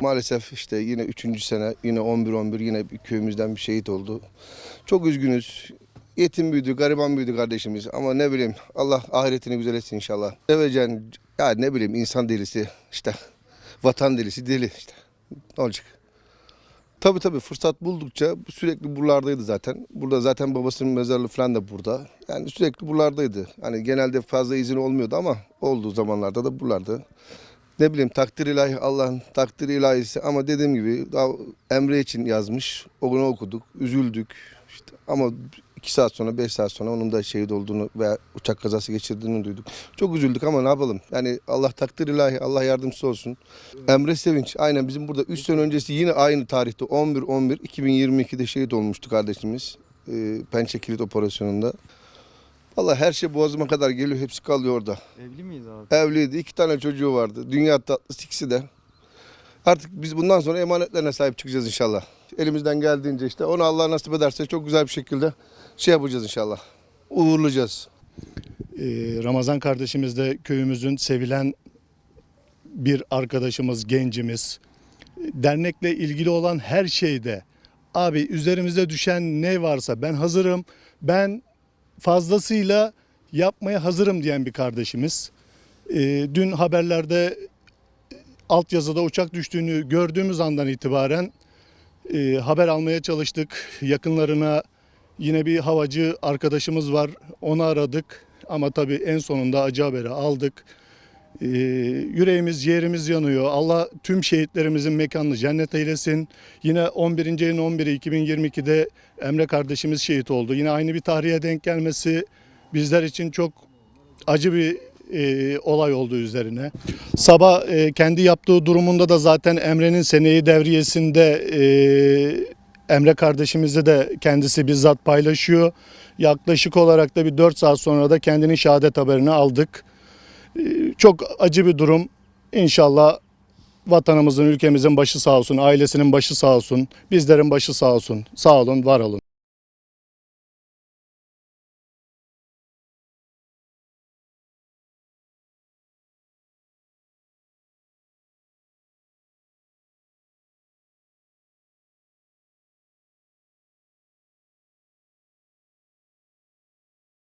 Maalesef işte yine üçüncü sene yine 11-11 yine bir köyümüzden bir şehit oldu. Çok üzgünüz. Yetim büyüdü, gariban büyüdü kardeşimiz ama ne bileyim Allah ahiretini güzel etsin inşallah. Sevecen ya ne bileyim insan delisi işte vatan delisi deli işte ne olacak. Tabii tabii fırsat buldukça sürekli buralardaydı zaten. Burada zaten babasının mezarlığı falan da burada. Yani sürekli buralardaydı. Hani genelde fazla izin olmuyordu ama olduğu zamanlarda da buralarda. Ne bileyim takdir ilahi Allah'ın takdir ilahisi ama dediğim gibi daha Emre için yazmış. Onu okuduk, üzüldük. İşte ama iki saat sonra, beş saat sonra onun da şehit olduğunu veya uçak kazası geçirdiğini duyduk. Çok üzüldük ama ne yapalım? Yani Allah takdir ilahi, Allah yardımcısı olsun. Emre Sevinç, aynen bizim burada 3 sene öncesi yine aynı tarihte 11-11-2022'de şehit olmuştu kardeşimiz. Ee, Pençe Kilit Operasyonu'nda. Valla her şey boğazıma kadar geliyor, hepsi kalıyor orada. Evli miydi abi? Evliydi, iki tane çocuğu vardı. Dünya tatlısı ikisi de. Artık biz bundan sonra emanetlerine sahip çıkacağız inşallah. Elimizden geldiğince işte onu Allah nasip ederse çok güzel bir şekilde şey yapacağız inşallah. Uğurlayacağız. Ee, Ramazan kardeşimiz de köyümüzün sevilen bir arkadaşımız, gencimiz. Dernekle ilgili olan her şeyde abi üzerimize düşen ne varsa ben hazırım. Ben fazlasıyla yapmaya hazırım diyen bir kardeşimiz. Ee, dün haberlerde altyazıda uçak düştüğünü gördüğümüz andan itibaren e, haber almaya çalıştık. Yakınlarına yine bir havacı arkadaşımız var. Onu aradık ama tabii en sonunda acı haberi aldık. Ee, yüreğimiz, ciğerimiz yanıyor. Allah tüm şehitlerimizin mekanını cennet eylesin. Yine 11. ayın 11'i 2022'de Emre kardeşimiz şehit oldu. Yine aynı bir tarihe denk gelmesi bizler için çok acı bir e, olay oldu üzerine. Sabah e, kendi yaptığı durumunda da zaten Emre'nin seneyi devriyesinde e, Emre kardeşimizi de kendisi bizzat paylaşıyor. Yaklaşık olarak da bir 4 saat sonra da kendinin şehadet haberini aldık. E, çok acı bir durum. İnşallah vatanımızın, ülkemizin başı sağ olsun, ailesinin başı sağ olsun, bizlerin başı sağ olsun. Sağ olun, var olun.